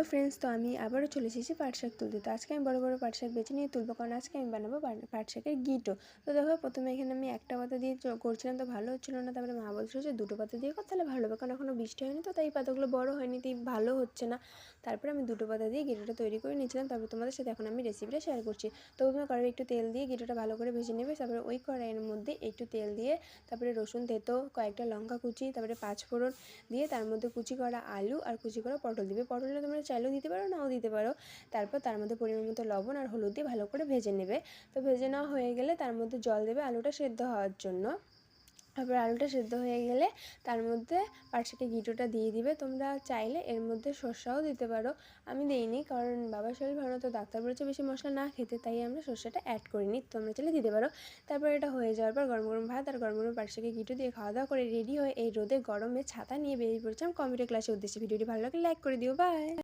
Hello friends, তো আমি আবারও চলে এসেছি পাট শাক তুলতে। তো আজকে আমি বড় বড় পাট শাক বেছে নিয়ে তুলবো, কারণ আজকে আমি বানাবো পাট- শাকের গিটো তো দেখো, প্রথমে এখানে আমি একটা পাতা দিয়ে করছিলাম, তো ভালো হচ্ছিল না। তারপরে মা বলছিল যে দুটো পাতা দিয়ে কর, তাহলে ভালো হবে। কারণ এখনও বৃষ্টি হয়নি, তো তাই পাতাগুলো বড় হয়নি, তাই ভালো হচ্ছে না। তারপরে আমি দুটো পাতা দিয়ে গিটোটা তৈরি করে নিয়েছিলাম। তারপর তোমাদের সাথে এখন আমি রেসিপিটা শেয়ার করছি। তো প্রথমে কড়াই একটু তেল দিয়ে গিটোটা ভালো করে ভেজে নেবে। তারপরে ওই কড়াইয়ের মধ্যে একটু তেল দিয়ে তারপরে রসুন, তেতো, কয়েকটা লঙ্কা কুচি, তারপরে পাঁচ ফোড়ন দিয়ে তার মধ্যে কুচি করা আলু আর কুচি করা পটল দিবে। পটলটা তোমরা চাইলেও দিতে পারো, নাও দিতে পারো। তারপর তার মধ্যে পরিমাণ মতো লবণ আর হলুদ দিয়ে ভালো করে ভেজে নেবে। তো ভেজে নেওয়া হয়ে গেলে তার মধ্যে জল দেবে আলুটা সেদ্ধ হওয়ার জন্য। তারপর আলুটা সেদ্ধ হয়ে গেলে তার মধ্যে পাটশাকে গিটোটা দিয়ে দিবে। তোমরা চাইলে এর মধ্যে সর্ষাও দিতে পারো। আমি দিইনি, কারণ বাবার শরীর ভালো তো ডাক্তার বলেছে বেশি মশলা না খেতে, তাই আমরা সর্ষাটা অ্যাড করিনি। তোমরা চাইলে দিতে পারো। তারপর এটা হয়ে যাওয়ার পর গরম গরম ভাত আর গরম গরম পাটশাকে গিটো দিয়ে খাওয়া দাওয়া করে রেডি হয়ে এই রোদে গরমে ছাতা নিয়ে বেরিয়ে পড়েছিলাম। কম্পিউটার ক্লাসের উদ্দেশ্যে ভিডিওটি ভালো লাগলে লাইক করে দিও। বাই